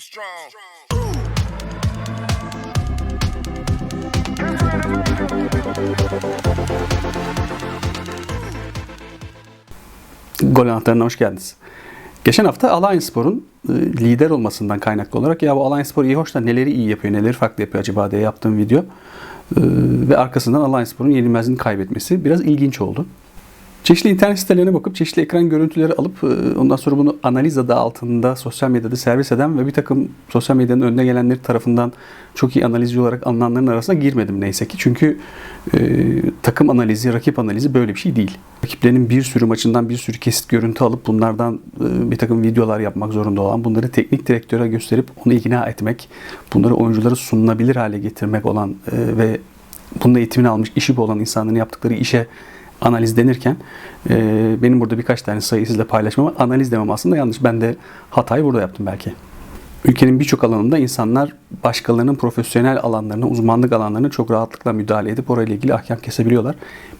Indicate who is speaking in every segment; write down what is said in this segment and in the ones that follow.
Speaker 1: be strong.
Speaker 2: Gol anahtarına hoş geldiniz. Geçen hafta Alliance Spor'un e, lider olmasından kaynaklı olarak ya bu Alliance Spor iyi hoş da neleri iyi yapıyor, neleri farklı yapıyor acaba diye yaptığım video. E, Ve arkasından Alliance Spor'un yenilmezliğini kaybetmesi biraz ilginç oldu. Çeşitli internet sitelerine bakıp çeşitli ekran görüntüleri alıp e, ondan sonra bunu analiz adı altında sosyal medyada servis eden ve bir takım sosyal medyanın önüne gelenleri tarafından çok iyi analizci olarak alınanların arasına girmedim neyse ki. Çünkü e, takım analizi, rakip analizi böyle bir şey değil. Rakiplerinin bir sürü maçından bir sürü kesit görüntü alıp bunlardan e, bir takım videolar yapmak zorunda olan, bunları teknik direktöre gösterip onu ikna etmek, bunları oyunculara sunulabilir hale getirmek olan e, ve bunun eğitimini almış, işi olan insanların yaptıkları işe analiz denirken e, benim burada birkaç tane sayı sizle paylaşmam analiz demem aslında yanlış. Ben de hatayı burada yaptım belki. Ülkenin birçok alanında insanlar başkalarının profesyonel alanlarına, uzmanlık alanlarına çok rahatlıkla müdahale edip orayla ilgili ahkam kesebiliyorlar.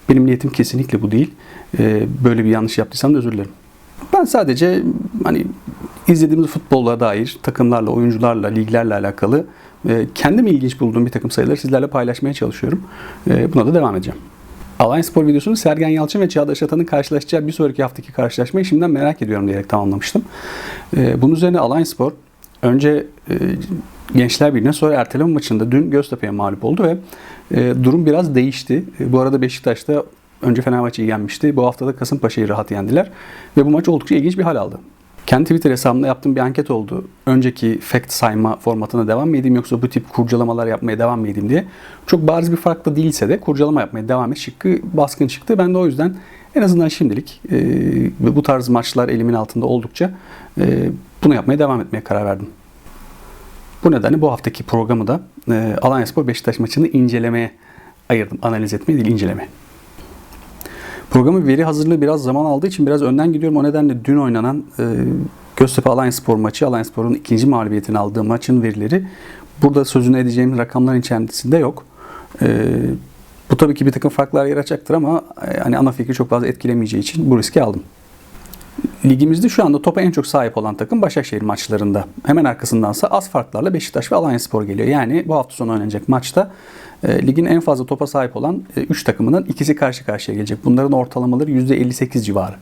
Speaker 2: Benim niyetim kesinlikle bu değil. E, böyle bir yanlış yaptıysam da özür dilerim. Ben sadece hani izlediğimiz futbolla dair takımlarla, oyuncularla, liglerle alakalı e, kendim ilginç bulduğum bir takım sayıları sizlerle paylaşmaya çalışıyorum. E, buna da devam edeceğim. Alliance Spor videosunu Sergen Yalçın ve Çağdaş Atan'ın karşılaşacağı bir sonraki haftaki karşılaşmayı şimdiden merak ediyorum diyerek tamamlamıştım. Ee, bunun üzerine Alliance Spor önce e, Gençler Birliği'ne sonra erteleme maçında dün Göztepe'ye mağlup oldu ve e, durum biraz değişti. E, bu arada Beşiktaş'ta önce Fenerbahçe'yi yenmişti. Bu hafta da Kasımpaşa'yı rahat yendiler. Ve bu maç oldukça ilginç bir hal aldı. Kendi Twitter hesabımda yaptığım bir anket oldu. Önceki fact sayma formatına devam mı edeyim yoksa bu tip kurcalamalar yapmaya devam mı edeyim diye. Çok bariz bir fark da değilse de kurcalama yapmaya devam et şıkkı baskın çıktı. Ben de o yüzden en azından şimdilik e, bu tarz maçlar elimin altında oldukça e, bunu yapmaya devam etmeye karar verdim. Bu nedenle bu haftaki programı da e, Alanyaspor Beşiktaş maçını incelemeye ayırdım. Analiz etmeye değil incelemeye. Programın veri hazırlığı biraz zaman aldığı için biraz önden gidiyorum. O nedenle dün oynanan e, Göztepe Alanyaspor maçı, Alanyaspor'un ikinci mağlubiyetini aldığı maçın verileri burada sözünü edeceğim rakamların içerisinde yok. E, bu tabii ki bir takım farklar yaratacaktır ama e, hani ana fikri çok fazla etkilemeyeceği için bu riski aldım. Ligimizde şu anda topa en çok sahip olan takım Başakşehir maçlarında. Hemen arkasındansa az farklarla Beşiktaş ve Alanyaspor geliyor. Yani bu hafta sonu oynanacak maçta e, ligin en fazla topa sahip olan 3 takımının ikisi karşı karşıya gelecek. Bunların ortalamaları %58 civarı.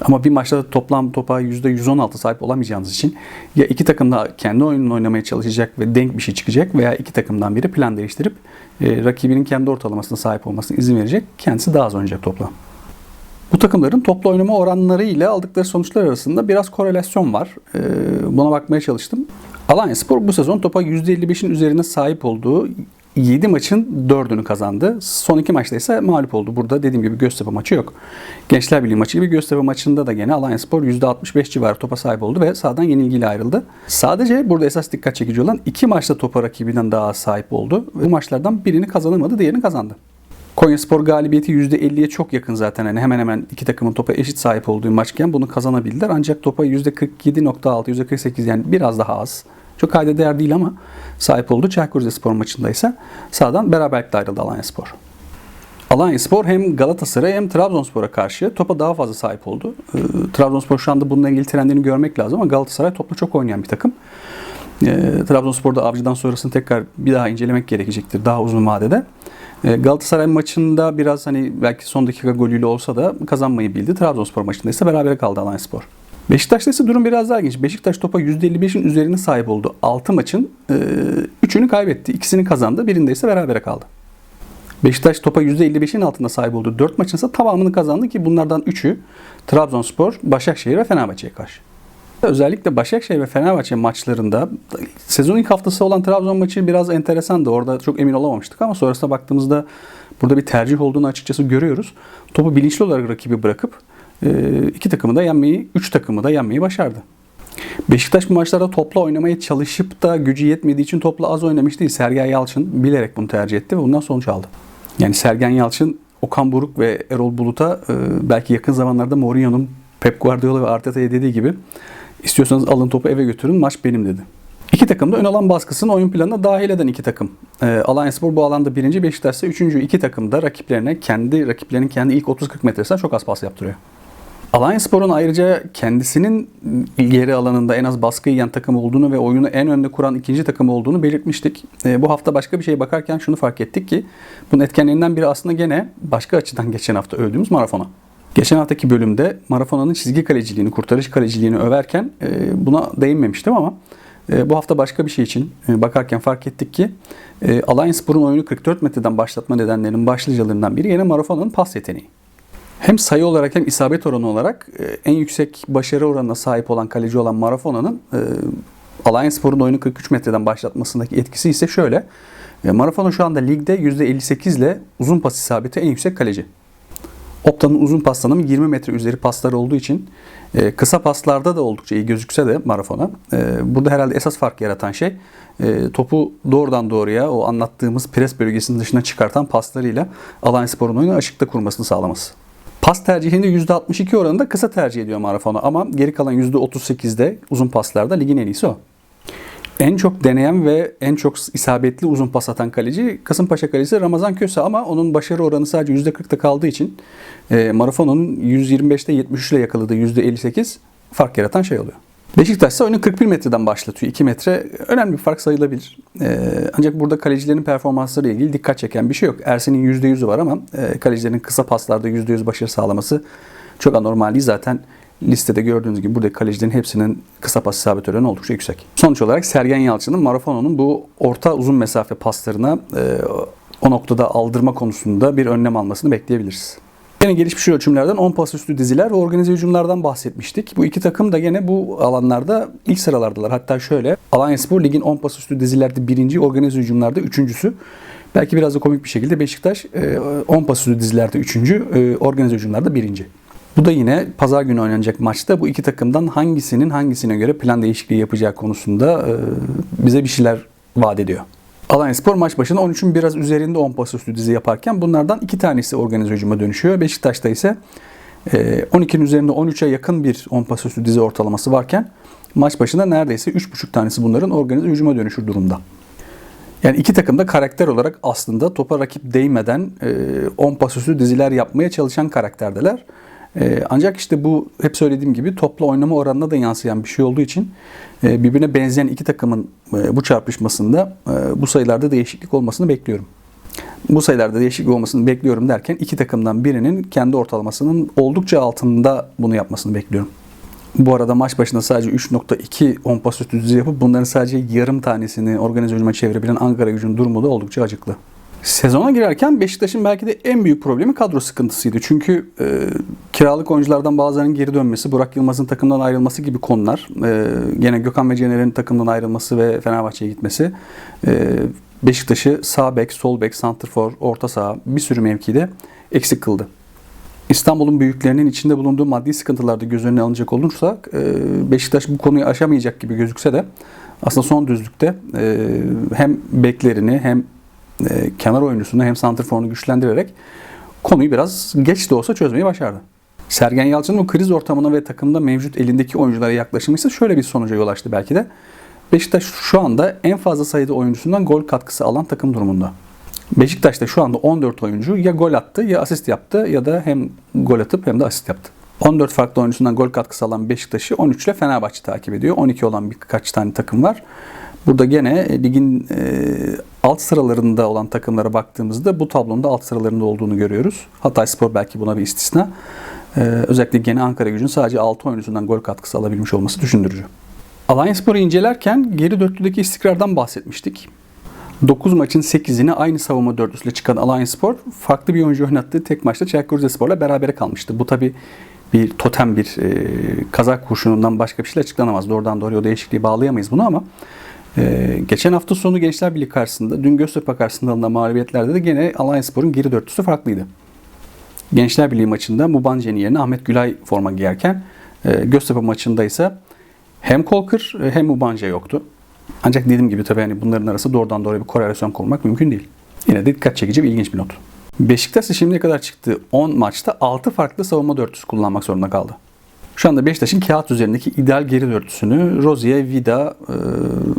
Speaker 2: Ama bir maçta toplam topa %116 sahip olamayacağınız için ya iki takım da kendi oyununu oynamaya çalışacak ve denk bir şey çıkacak veya iki takımdan biri plan değiştirip e, rakibinin kendi ortalamasına sahip olmasına izin verecek. Kendisi daha az oynayacak topla. Bu takımların toplu oynama oranları ile aldıkları sonuçlar arasında biraz korelasyon var. Ee, buna bakmaya çalıştım. Alanya Spor bu sezon topa %55'in üzerine sahip olduğu 7 maçın 4'ünü kazandı. Son 2 maçta ise mağlup oldu. Burada dediğim gibi Göztepe maçı yok. Gençler Birliği maçı gibi Göztepe maçında da gene Alanya Spor %65 civarı topa sahip oldu ve sahadan yenilgiyle ayrıldı. Sadece burada esas dikkat çekici olan 2 maçta topa rakibinden daha sahip oldu. Bu maçlardan birini kazanamadı, diğerini kazandı. Konyaspor galibiyeti %50'ye çok yakın zaten. Yani hemen hemen iki takımın topa eşit sahip olduğu maçken bunu kazanabildiler. Ancak topa %47.6, %48 yani biraz daha az. Çok kayda değer değil ama sahip oldu. Çaykur Rizespor maçında ise sağdan beraberlikle ayrıldı Alanyaspor. Alanyaspor hem Galatasaray hem Trabzonspor'a karşı topa daha fazla sahip oldu. Ee, Trabzonspor şu anda bununla ilgili trendini görmek lazım ama Galatasaray topla çok oynayan bir takım. Ee, Trabzonspor'da avcıdan sonrasını tekrar bir daha incelemek gerekecektir daha uzun vadede. Ee, Galatasaray maçında biraz hani belki son dakika golüyle olsa da kazanmayı bildi. Trabzonspor maçında ise berabere kaldı Alanyaspor. Beşiktaş'ta ise durum biraz daha ilginç. Beşiktaş topa %55'in üzerine sahip oldu. 6 maçın 3'ünü kaybetti. İkisini kazandı. Birinde ise berabere kaldı. Beşiktaş topa %55'in altında sahip oldu. 4 maçın ise tamamını kazandı ki bunlardan 3'ü Trabzonspor, Başakşehir ve Fenerbahçe'ye karşı. Özellikle Başakşehir ve Fenerbahçe maçlarında sezon ilk haftası olan Trabzon maçı biraz enteresandı. Orada çok emin olamamıştık ama sonrasında baktığımızda burada bir tercih olduğunu açıkçası görüyoruz. Topu bilinçli olarak rakibi bırakıp e, iki takımı da yenmeyi, üç takımı da yenmeyi başardı. Beşiktaş bu maçlarda topla oynamaya çalışıp da gücü yetmediği için topla az oynamış değil. Sergen Yalçın bilerek bunu tercih etti ve bundan sonuç aldı. Yani Sergen Yalçın, Okan Buruk ve Erol Bulut'a e, belki yakın zamanlarda Mourinho'nun Pep Guardiola ve Arteta'ya dediği gibi istiyorsanız alın topu eve götürün maç benim dedi. İki takım da ön alan baskısını oyun planına dahil eden iki takım. E, Alanyaspor bu alanda birinci, Beşiktaş ise üçüncü. iki takım da rakiplerine kendi rakiplerinin kendi ilk 30-40 metresine çok az pas yaptırıyor. Alanya Spor'un ayrıca kendisinin geri alanında en az baskı yiyen takım olduğunu ve oyunu en önde kuran ikinci takım olduğunu belirtmiştik. E, bu hafta başka bir şeye bakarken şunu fark ettik ki bunun etkenlerinden biri aslında gene başka açıdan geçen hafta övdüğümüz Marafona. Geçen haftaki bölümde Marafona'nın çizgi kaleciliğini, kurtarış kaleciliğini överken e, buna değinmemiştim ama e, bu hafta başka bir şey için e, bakarken fark ettik ki e, Alanya Spor'un oyunu 44 metreden başlatma nedenlerinin başlıcalarından biri yine Marafona'nın pas yeteneği. Hem sayı olarak hem isabet oranı olarak en yüksek başarı oranına sahip olan kaleci olan Marafona'nın e, Alanya Spor'un oyunu 43 metreden başlatmasındaki etkisi ise şöyle. Marafona şu anda ligde %58 ile uzun pas isabeti en yüksek kaleci. Opta'nın uzun pas tanımı 20 metre üzeri paslar olduğu için e, kısa paslarda da oldukça iyi gözükse de Marafona. E, burada herhalde esas fark yaratan şey e, topu doğrudan doğruya o anlattığımız pres bölgesinin dışına çıkartan paslarıyla Alanya Spor'un oyunu açıkta kurmasını sağlaması. Pas tercihinde %62 oranında kısa tercih ediyor Marafona ama geri kalan %38'de uzun paslarda ligin en iyisi o. En çok deneyen ve en çok isabetli uzun pas atan kaleci Kasımpaşa kalecisi Ramazan Köse ama onun başarı oranı sadece %40'da kaldığı için e, Marafona'nın 125'te 73 ile yakaladığı %58 fark yaratan şey oluyor. Beşiktaş ise oyunu 41 metreden başlatıyor. 2 metre önemli bir fark sayılabilir. Ee, ancak burada kalecilerin performansları ile ilgili dikkat çeken bir şey yok. Ersin'in %100'ü var ama e, kalecilerin kısa paslarda %100 başarı sağlaması çok anormal değil. Zaten listede gördüğünüz gibi buradaki kalecilerin hepsinin kısa pas isabet oranı oldukça yüksek. Sonuç olarak Sergen Yalçın'ın Marafono'nun bu orta uzun mesafe paslarına e, o noktada aldırma konusunda bir önlem almasını bekleyebiliriz. Yine gelişmiş ölçümlerden 10 pas üstü diziler ve organize hücumlardan bahsetmiştik. Bu iki takım da gene bu alanlarda ilk sıralardalar. Hatta şöyle Alanyaspor ligin 10 pas üstü dizilerde birinci, organize hücumlarda üçüncüsü. Belki biraz da komik bir şekilde Beşiktaş 10 pas üstü dizilerde üçüncü, organize hücumlarda birinci. Bu da yine pazar günü oynanacak maçta bu iki takımdan hangisinin hangisine göre plan değişikliği yapacağı konusunda bize bir şeyler vaat ediyor. Alanya Spor maç başına 13'ün biraz üzerinde 10 pas dizi yaparken bunlardan iki tanesi organize hücuma dönüşüyor. Beşiktaş'ta ise 12'nin üzerinde 13'e yakın bir 10 pas dizi ortalaması varken maç başında neredeyse 3,5 tanesi bunların organize hücuma dönüşür durumda. Yani iki takım da karakter olarak aslında topa rakip değmeden 10 pas üstü diziler yapmaya çalışan karakterdeler. Ee, ancak işte bu hep söylediğim gibi topla oynama oranına da yansıyan bir şey olduğu için e, birbirine benzeyen iki takımın e, bu çarpışmasında e, bu sayılarda değişiklik olmasını bekliyorum. Bu sayılarda değişiklik olmasını bekliyorum derken iki takımdan birinin kendi ortalamasının oldukça altında bunu yapmasını bekliyorum. Bu arada maç başında sadece 3.2 on pas üstü yapıp bunların sadece yarım tanesini organize hücuma çevirebilen Ankara gücünün durumu da oldukça acıklı. Sezona girerken Beşiktaş'ın belki de en büyük problemi kadro sıkıntısıydı. Çünkü e, kiralık oyunculardan bazılarının geri dönmesi, Burak Yılmaz'ın takımdan ayrılması gibi konular, e, gene Gökhan ve Cener'in takımdan ayrılması ve Fenerbahçe'ye gitmesi, e, Beşiktaş'ı sağ bek, sol bek, santrfor, orta saha bir sürü mevkide eksik kıldı. İstanbul'un büyüklerinin içinde bulunduğu maddi sıkıntılarda göz önüne alınacak olursak e, Beşiktaş bu konuyu aşamayacak gibi gözükse de aslında son düzlükte e, hem beklerini hem e, kenar oyuncusunu hem santrforunu güçlendirerek konuyu biraz geç de olsa çözmeyi başardı. Sergen Yalçın'ın bu kriz ortamına ve takımda mevcut elindeki oyunculara yaklaşımı ise şöyle bir sonuca yol açtı belki de. Beşiktaş şu anda en fazla sayıda oyuncusundan gol katkısı alan takım durumunda. Beşiktaş'ta şu anda 14 oyuncu ya gol attı ya asist yaptı ya da hem gol atıp hem de asist yaptı. 14 farklı oyuncusundan gol katkısı alan Beşiktaş'ı 13 ile Fenerbahçe takip ediyor. 12 olan birkaç tane takım var. Burada gene ligin alt sıralarında olan takımlara baktığımızda bu tablonun da alt sıralarında olduğunu görüyoruz. Hatay Spor belki buna bir istisna. Özellikle gene Ankara gücünün sadece 6 oyuncusundan gol katkısı alabilmiş olması düşündürücü. Alanya Spor'u incelerken geri dörtlüdeki istikrardan bahsetmiştik. 9 maçın 8'ini aynı savunma dörtlüsüyle çıkan Alanya Spor farklı bir oyuncu oynattığı tek maçta Çaykur Rizespor'la berabere kalmıştı. Bu tabi bir totem bir e, kazak kurşunundan başka bir şeyle açıklanamaz. Doğrudan doğruya o değişikliği bağlayamayız bunu ama ee, geçen hafta sonu Gençler Birliği karşısında, dün Göztepe karşısında alınan mağlubiyetlerde de gene Alanya Spor'un geri dörtlüsü farklıydı. Gençler Birliği maçında Mubance'nin yerine Ahmet Gülay forma giyerken e, Göztepe maçında ise hem Kolkır e, hem Mubance yoktu. Ancak dediğim gibi tabii hani bunların arası doğrudan doğruya bir korelasyon kurmak mümkün değil. Yine de dikkat çekici bir ilginç bir not. Beşiktaş şimdiye kadar çıktığı 10 maçta 6 farklı savunma dörtlüsü kullanmak zorunda kaldı. Şu anda Beşiktaş'ın kağıt üzerindeki ideal geri dörtlüsünü Rozier, Vida, e,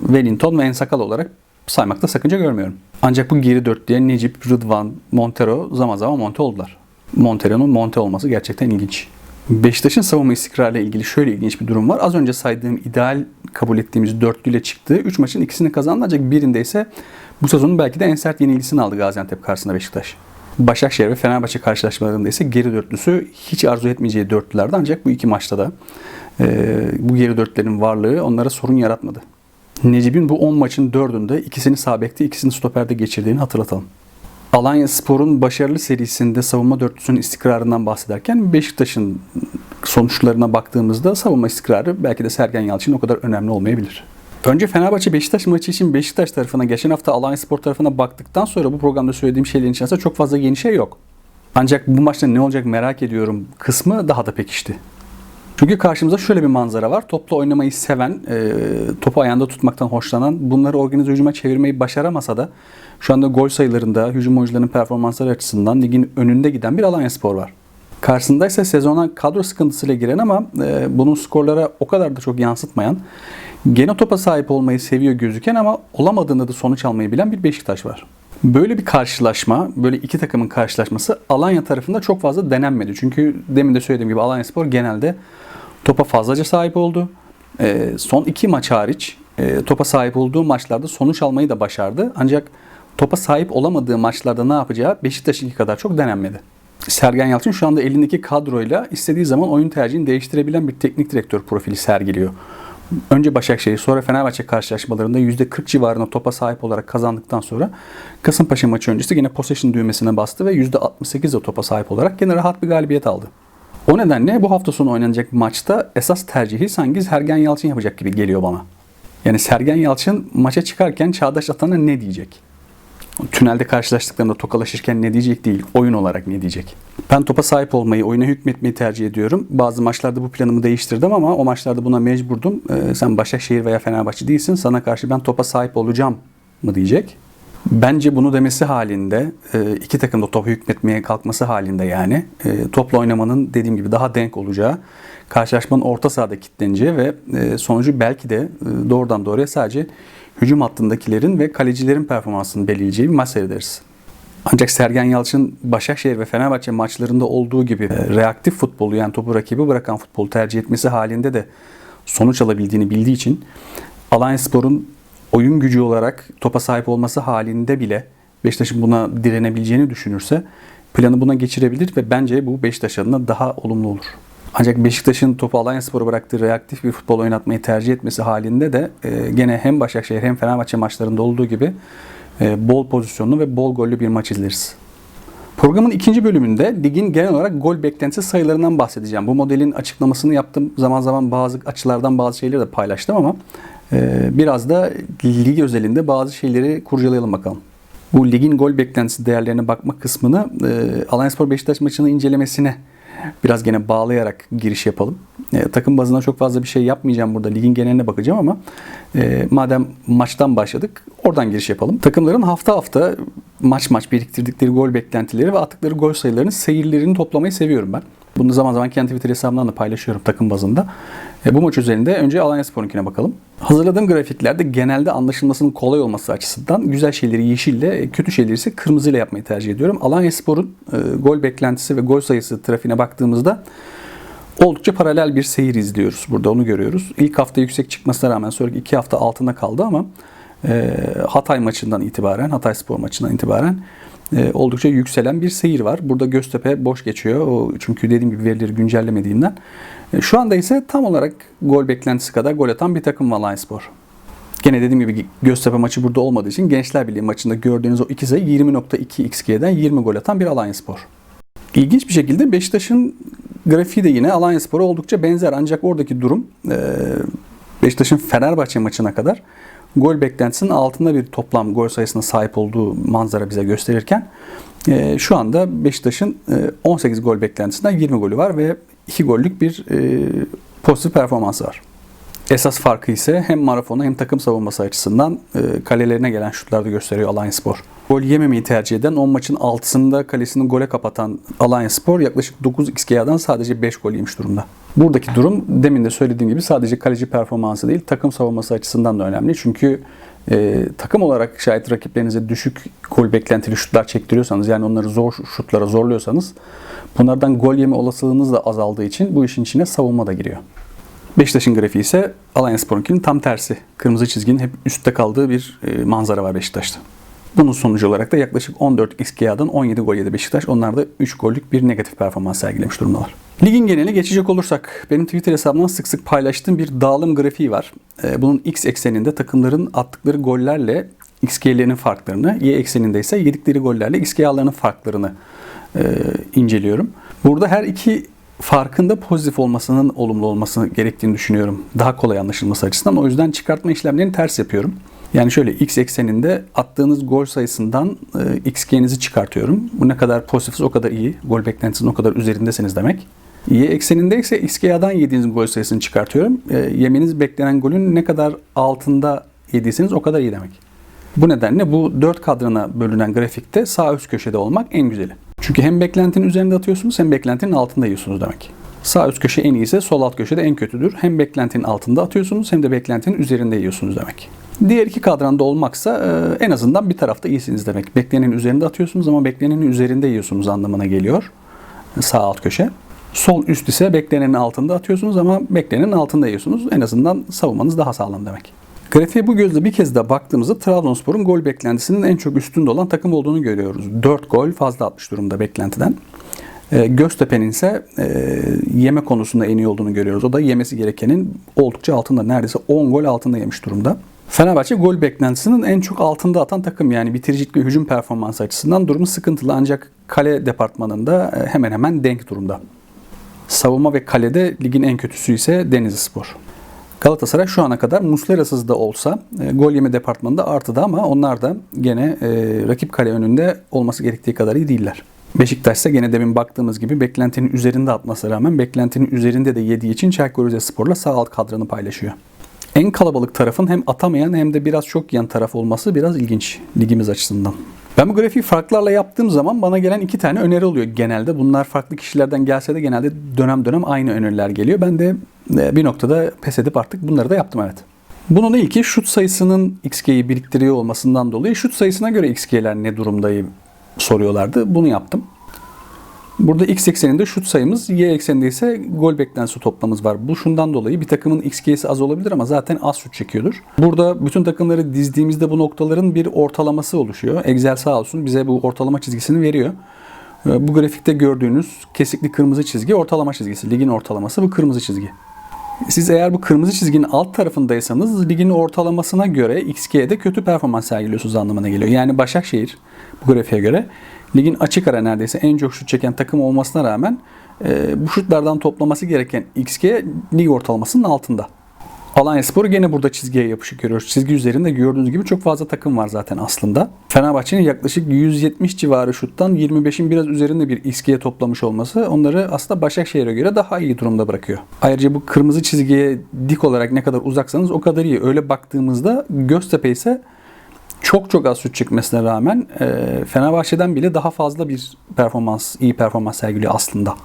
Speaker 2: Wellington ve Ensakal olarak saymakta sakınca görmüyorum. Ancak bu geri dörtlüye Necip, Rıdvan, Montero zaman zaman monte oldular. Montero'nun monte olması gerçekten ilginç. Beşiktaş'ın savunma istikrarıyla ilgili şöyle ilginç bir durum var. Az önce saydığım ideal kabul ettiğimiz dörtlüyle çıktığı 3 maçın ikisini kazandı ancak birinde ise bu sezonun belki de en sert yenilgisini aldı Gaziantep karşısında Beşiktaş. Başakşehir ve Fenerbahçe karşılaşmalarında ise geri dörtlüsü hiç arzu etmeyeceği dörtlülerdi ancak bu iki maçta da e, bu geri dörtlerin varlığı onlara sorun yaratmadı. Necip'in bu 10 maçın 4'ünde ikisini sağ bekte, ikisini stoperde geçirdiğini hatırlatalım. Alanya Spor'un başarılı serisinde savunma dörtlüsünün istikrarından bahsederken Beşiktaş'ın sonuçlarına baktığımızda savunma istikrarı belki de Sergen Yalçın o kadar önemli olmayabilir. Önce Fenerbahçe Beşiktaş maçı için Beşiktaş tarafına geçen hafta Alanya Spor tarafına baktıktan sonra bu programda söylediğim şeylerin içerisinde çok fazla yeni şey yok. Ancak bu maçta ne olacak merak ediyorum kısmı daha da pekişti. Çünkü karşımıza şöyle bir manzara var. Topla oynamayı seven, e, topu ayağında tutmaktan hoşlanan, bunları organize hücuma çevirmeyi başaramasa da şu anda gol sayılarında, hücum oyuncularının performansları açısından ligin önünde giden bir Alanya Spor var. Karşısında ise sezona kadro sıkıntısıyla giren ama e, bunun skorlara o kadar da çok yansıtmayan, gene topa sahip olmayı seviyor gözüken ama olamadığında da sonuç almayı bilen bir Beşiktaş var. Böyle bir karşılaşma, böyle iki takımın karşılaşması Alanya tarafında çok fazla denenmedi. Çünkü demin de söylediğim gibi Alanya Spor genelde topa fazlaca sahip oldu. E, son iki maç hariç e, topa sahip olduğu maçlarda sonuç almayı da başardı. Ancak topa sahip olamadığı maçlarda ne yapacağı Beşiktaş'ınki kadar çok denenmedi. Sergen Yalçın şu anda elindeki kadroyla istediği zaman oyun tercihini değiştirebilen bir teknik direktör profili sergiliyor. Önce Başakşehir sonra Fenerbahçe karşılaşmalarında %40 civarında topa sahip olarak kazandıktan sonra Kasımpaşa maçı öncesi yine possession düğmesine bastı ve %68 de topa sahip olarak yine rahat bir galibiyet aldı. O nedenle bu hafta sonu oynanacak maçta esas tercihi sanki Sergen Yalçın yapacak gibi geliyor bana. Yani Sergen Yalçın maça çıkarken Çağdaş Atan'a ne diyecek? Tünelde karşılaştıklarında tokalaşırken ne diyecek değil, oyun olarak ne diyecek? Ben topa sahip olmayı, oyuna hükmetmeyi tercih ediyorum. Bazı maçlarda bu planımı değiştirdim ama o maçlarda buna mecburdum. Ee, sen Başakşehir veya Fenerbahçe değilsin, sana karşı ben topa sahip olacağım mı diyecek. Bence bunu demesi halinde, e, iki takım da topu hükmetmeye kalkması halinde yani e, topla oynamanın dediğim gibi daha denk olacağı, karşılaşmanın orta sahada kilitleneceği ve e, sonucu belki de doğrudan doğruya sadece hücum hattındakilerin ve kalecilerin performansını belirleyeceği bir maç seyrederiz. Ancak Sergen Yalçın Başakşehir ve Fenerbahçe maçlarında olduğu gibi reaktif futbolu yani topu rakibi bırakan futbolu tercih etmesi halinde de sonuç alabildiğini bildiği için Alanya Spor'un oyun gücü olarak topa sahip olması halinde bile Beşiktaş'ın buna direnebileceğini düşünürse planı buna geçirebilir ve bence bu Beşiktaş adına daha olumlu olur. Ancak Beşiktaş'ın topu Alanya Spor'a bıraktığı reaktif bir futbol oynatmayı tercih etmesi halinde de e, gene hem Başakşehir hem Fenerbahçe maçlarında olduğu gibi e, bol pozisyonlu ve bol gollü bir maç izleriz. Programın ikinci bölümünde ligin genel olarak gol beklentisi sayılarından bahsedeceğim. Bu modelin açıklamasını yaptım. Zaman zaman bazı açılardan bazı şeyleri de paylaştım ama e, biraz da lig özelinde bazı şeyleri kurcalayalım bakalım. Bu ligin gol beklentisi değerlerine bakma kısmını e, Alanyaspor Beşiktaş maçını incelemesine biraz gene bağlayarak giriş yapalım. E, takım bazına çok fazla bir şey yapmayacağım burada. Ligin geneline bakacağım ama e, madem maçtan başladık oradan giriş yapalım. Takımların hafta hafta maç maç biriktirdikleri gol beklentileri ve attıkları gol sayılarının seyirlerini toplamayı seviyorum ben. Bunu zaman zaman kendi Twitter hesabımdan da paylaşıyorum takım bazında. E, bu maç üzerinde önce Alanya Spor'unkine bakalım. Hazırladığım grafiklerde genelde anlaşılmasının kolay olması açısından güzel şeyleri yeşille, kötü şeyleri ise kırmızıyla yapmayı tercih ediyorum. Alanya Spor'un e, gol beklentisi ve gol sayısı trafiğine baktığımızda oldukça paralel bir seyir izliyoruz. Burada onu görüyoruz. İlk hafta yüksek çıkmasına rağmen sonraki iki hafta altında kaldı ama e, Hatay maçından itibaren, Hatay Spor maçından itibaren e, oldukça yükselen bir seyir var. Burada Göztepe boş geçiyor. Çünkü dediğim gibi verileri güncellemediğinden. E, şu anda ise tam olarak gol beklentisi kadar gol atan bir takım Alanya Spor. Gene dediğim gibi Göztepe maçı burada olmadığı için Gençler Birliği maçında gördüğünüz o iki sayı 20.2 XG'den 20 gol atan bir Alanya Spor. İlginç bir şekilde Beşiktaş'ın grafiği de yine Alanya Spor'a oldukça benzer. Ancak oradaki durum e, Beşiktaş'ın Fenerbahçe maçına kadar gol beklentisinin altında bir toplam gol sayısına sahip olduğu manzara bize gösterirken e, şu anda Beşiktaş'ın 18 gol beklentisinden 20 golü var ve 2 gollük bir pozitif performansı var. Esas farkı ise hem marafonu hem takım savunması açısından e, kalelerine gelen şutlarda gösteriyor Alanya Spor. Gol yememeyi tercih eden 10 maçın 6'sında kalesini gole kapatan Alanya Spor yaklaşık 9 XG'den sadece 5 gol yemiş durumda. Buradaki durum demin de söylediğim gibi sadece kaleci performansı değil takım savunması açısından da önemli. Çünkü e, takım olarak şayet rakiplerinize düşük gol beklentili şutlar çektiriyorsanız yani onları zor şutlara zorluyorsanız bunlardan gol yeme olasılığınız da azaldığı için bu işin içine savunma da giriyor. Beşiktaş'ın grafiği ise Alanyaspor'unkinin tam tersi. Kırmızı çizginin hep üstte kaldığı bir e, manzara var Beşiktaş'ta. Bunun sonucu olarak da yaklaşık 14 XGA'dan 17 gol yedi Beşiktaş. Onlar da 3 gollük bir negatif performans sergilemiş durumdalar. Ligin geneli geçecek olursak benim Twitter hesabımdan sık sık paylaştığım bir dağılım grafiği var. Ee, Bunun X ekseninde takımların attıkları gollerle XG'lerinin farklarını, Y ekseninde ise yedikleri gollerle XGA'larının farklarını e, inceliyorum. Burada her iki farkın da pozitif olmasının olumlu olması gerektiğini düşünüyorum. Daha kolay anlaşılması açısından. O yüzden çıkartma işlemlerini ters yapıyorum. Yani şöyle x ekseninde attığınız gol sayısından e, xg'nizi çıkartıyorum. Bu ne kadar pozitifse o kadar iyi. Gol beklentisinin o kadar üzerindesiniz demek. Y ekseninde ise xg'dan yediğiniz gol sayısını çıkartıyorum. E, yemeniz beklenen golün ne kadar altında yediyseniz o kadar iyi demek. Bu nedenle bu 4 kadrana bölünen grafikte sağ üst köşede olmak en güzeli. Çünkü hem beklentinin üzerinde atıyorsunuz hem beklentinin altında yiyorsunuz demek. Sağ üst köşe en iyiyse sol alt köşede en kötüdür. Hem beklentinin altında atıyorsunuz hem de beklentinin üzerinde yiyorsunuz demek. Diğer iki kadranda olmaksa e, en azından bir tarafta iyisiniz demek. Beklenenin üzerinde atıyorsunuz ama beklenenin üzerinde yiyorsunuz anlamına geliyor. Sağ alt köşe. Sol üst ise beklenenin altında atıyorsunuz ama beklenenin altında yiyorsunuz. En azından savunmanız daha sağlam demek. Grafiğe bu gözle bir kez daha baktığımızda Trabzonspor'un gol beklentisinin en çok üstünde olan takım olduğunu görüyoruz. 4 gol fazla atmış durumda beklentiden. E, Göztepe'nin ise e, yeme konusunda en iyi olduğunu görüyoruz. O da yemesi gerekenin oldukça altında. Neredeyse 10 gol altında yemiş durumda. Fenerbahçe gol beklentisinin en çok altında atan takım. Yani bitiricilik ve hücum performansı açısından durumu sıkıntılı. Ancak kale departmanında e, hemen hemen denk durumda. Savunma ve kalede ligin en kötüsü ise Denizlispor. Galatasaray şu ana kadar Muslera'sız da olsa e, gol yeme departmanında artıda ama onlar da gene e, rakip kale önünde olması gerektiği kadar iyi değiller. Beşiktaş ise gene demin baktığımız gibi beklentinin üzerinde atmasına rağmen beklentinin üzerinde de yediği için Çaykur Rizespor'la sağ alt kadranı paylaşıyor. En kalabalık tarafın hem atamayan hem de biraz çok yiyen taraf olması biraz ilginç ligimiz açısından. Ben bu grafiği farklarla yaptığım zaman bana gelen iki tane öneri oluyor genelde. Bunlar farklı kişilerden gelse de genelde dönem dönem aynı öneriler geliyor. Ben de e, bir noktada pes edip artık bunları da yaptım evet. Bunun ilki şut sayısının XG'yi biriktiriyor olmasından dolayı şut sayısına göre XG'ler ne durumdayı soruyorlardı. Bunu yaptım. Burada x ekseninde şut sayımız, y ekseninde ise gol beklentisi toplamımız var. Bu şundan dolayı bir takımın xg'si az olabilir ama zaten az şut çekiyordur. Burada bütün takımları dizdiğimizde bu noktaların bir ortalaması oluşuyor. Excel sağ olsun bize bu ortalama çizgisini veriyor. Ee, Bu grafikte gördüğünüz kesikli kırmızı çizgi ortalama çizgisi. Ligin ortalaması bu kırmızı çizgi. Siz eğer bu kırmızı çizginin alt tarafındaysanız ligin ortalamasına göre XG'de kötü performans sergiliyorsunuz anlamına geliyor. Yani Başakşehir bu grafiğe göre ligin açık ara neredeyse en çok şut çeken takım olmasına rağmen e, bu şutlardan toplaması gereken XG lig ortalamasının altında. Alanyaspor gene burada çizgiye yapışık görüyoruz. Çizgi üzerinde gördüğünüz gibi çok fazla takım var zaten aslında. Fenerbahçe'nin yaklaşık 170 civarı şuttan 25'in biraz üzerinde bir XG'ye toplamış olması onları aslında Başakşehir'e göre daha iyi durumda bırakıyor. Ayrıca bu kırmızı çizgiye dik olarak ne kadar uzaksanız o kadar iyi. Öyle baktığımızda Göztepe ise çok çok az şut çıkmasına rağmen e, Fenerbahçe'den bile daha fazla bir performans, iyi performans sergiliyor aslında.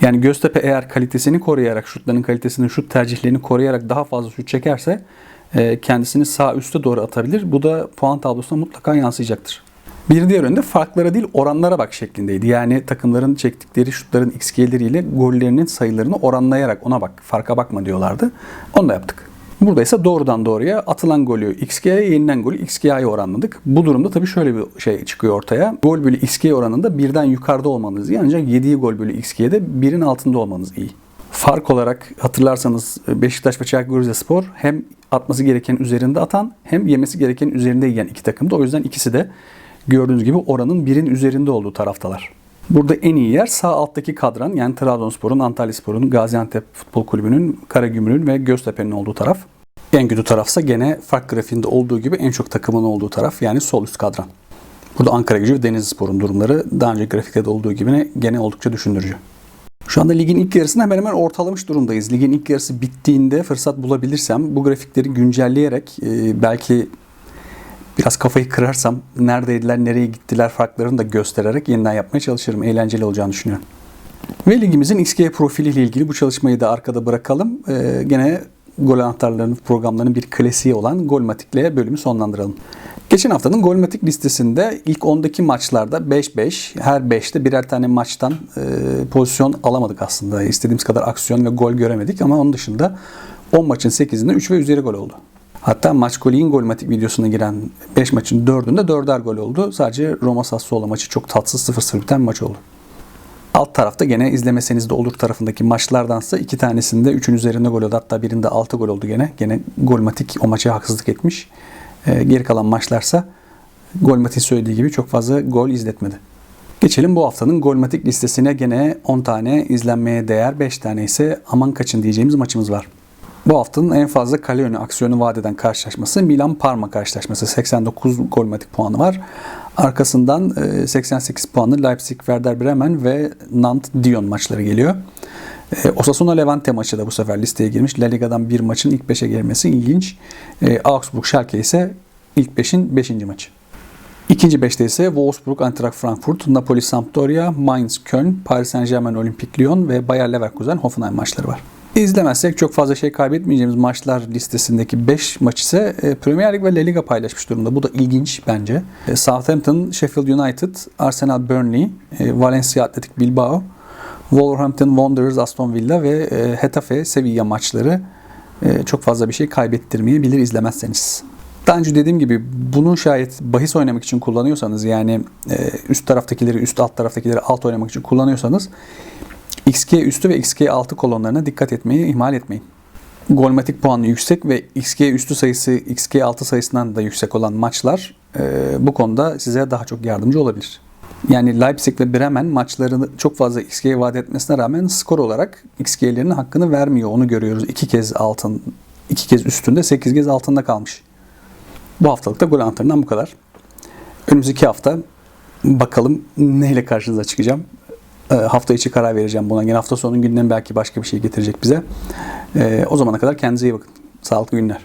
Speaker 2: Yani Göztepe eğer kalitesini koruyarak, şutların kalitesini, şut tercihlerini koruyarak daha fazla şut çekerse e, kendisini sağ üste doğru atabilir. Bu da puan tablosuna mutlaka yansıyacaktır. Bir diğer yönde farklara değil oranlara bak şeklindeydi. Yani takımların çektikleri şutların XG'leriyle gollerinin sayılarını oranlayarak ona bak, farka bakma diyorlardı. Onu da yaptık. Burada ise doğrudan doğruya atılan golü XG'ye, yenilen golü XG'ye oranladık. Bu durumda tabii şöyle bir şey çıkıyor ortaya. Gol bölü XG oranında birden yukarıda olmanız iyi ancak yediği gol bölü XG'de birin altında olmanız iyi. Fark olarak hatırlarsanız Beşiktaş ve Çaykur Rizespor hem atması gereken üzerinde atan hem yemesi gereken üzerinde yiyen iki takımdı. O yüzden ikisi de gördüğünüz gibi oranın birin üzerinde olduğu taraftalar. Burada en iyi yer sağ alttaki kadran yani Trabzonspor'un, Antalyaspor'un, Gaziantep Futbol Kulübü'nün, Karagümrük'ün ve Göztepe'nin olduğu taraf. En kötü tarafsa gene fark grafiğinde olduğu gibi en çok takımın olduğu taraf yani sol üst kadran. Burada Ankara Gücü ve Denizlispor'un durumları daha önce grafikte olduğu gibi gene oldukça düşündürücü. Şu anda ligin ilk yarısını hemen hemen ortalamış durumdayız. Ligin ilk yarısı bittiğinde fırsat bulabilirsem bu grafikleri güncelleyerek e, belki biraz kafayı kırarsam neredeydiler, nereye gittiler farklarını da göstererek yeniden yapmaya çalışırım. Eğlenceli olacağını düşünüyorum. Ve ligimizin XG profiliyle ilgili bu çalışmayı da arkada bırakalım. Ee, gene gol anahtarlarının programlarının bir klasiği olan Golmatik'le bölümü sonlandıralım. Geçen haftanın Golmatik listesinde ilk 10'daki maçlarda 5-5, her 5'te birer tane maçtan e, pozisyon alamadık aslında. İstediğimiz kadar aksiyon ve gol göremedik ama onun dışında 10 maçın 8'inde 3 ve üzeri gol oldu. Hatta maç golün golmatik videosuna giren 5 maçın 4'ünde 4'er gol oldu. Sadece Roma Sassuolo maçı çok tatsız 0-0 biten maç oldu. Alt tarafta gene izlemeseniz de olur tarafındaki maçlardansa iki tanesinde 3'ün üzerinde gol oldu. Hatta birinde 6 gol oldu gene. Gene Golmatik o maça haksızlık etmiş. Ee, geri kalan maçlarsa Golmatik söylediği gibi çok fazla gol izletmedi. Geçelim bu haftanın Golmatik listesine gene 10 tane izlenmeye değer 5 tane ise aman kaçın diyeceğimiz maçımız var. Bu haftanın en fazla kale önü aksiyonu vaat eden karşılaşması Milan-Parma karşılaşması. 89 golmatik puanı var. Arkasından e, 88 puanlı Leipzig-Werder Bremen ve Nantes-Dion maçları geliyor. E, Osasuna-Levante maçı da bu sefer listeye girmiş. La Liga'dan bir maçın ilk 5'e girmesi ilginç. E, Augsburg-Schalke ise ilk 5'in 5. maçı. İkinci beşte ise Wolfsburg, Eintracht Frankfurt, Napoli, Sampdoria, Mainz, Köln, Paris Saint-Germain, Olympique Lyon ve Bayer Leverkusen, Hoffenheim maçları var. İzlemezsek çok fazla şey kaybetmeyeceğimiz maçlar listesindeki 5 maç ise e, Premier Lig ve La Liga paylaşmış durumda. Bu da ilginç bence. E, Southampton, Sheffield United, Arsenal Burnley, e, Valencia Athletic Bilbao, Wolverhampton Wanderers Aston Villa ve Hetafe Sevilla maçları çok fazla bir şey kaybettirmeyebilir izlemezseniz. Daha önce dediğim gibi bunu şayet bahis oynamak için kullanıyorsanız yani üst taraftakileri üst alt taraftakileri alt oynamak için kullanıyorsanız XG üstü ve XG altı kolonlarına dikkat etmeyi ihmal etmeyin. Golmatik puanı yüksek ve XG üstü sayısı XG altı sayısından da yüksek olan maçlar e, bu konuda size daha çok yardımcı olabilir. Yani Leipzig ve Bremen maçlarını çok fazla XG vaat etmesine rağmen skor olarak XG'lerinin hakkını vermiyor. Onu görüyoruz. İki kez altın, iki kez üstünde, sekiz kez altında kalmış. Bu haftalık da gol anahtarından bu kadar. Önümüzdeki hafta bakalım neyle karşınıza çıkacağım. E, hafta içi karar vereceğim buna. Yine hafta sonu günden belki başka bir şey getirecek bize. E, o zamana kadar kendinize iyi bakın. Sağlıklı günler.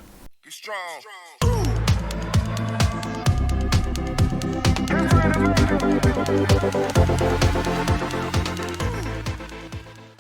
Speaker 1: Thank you.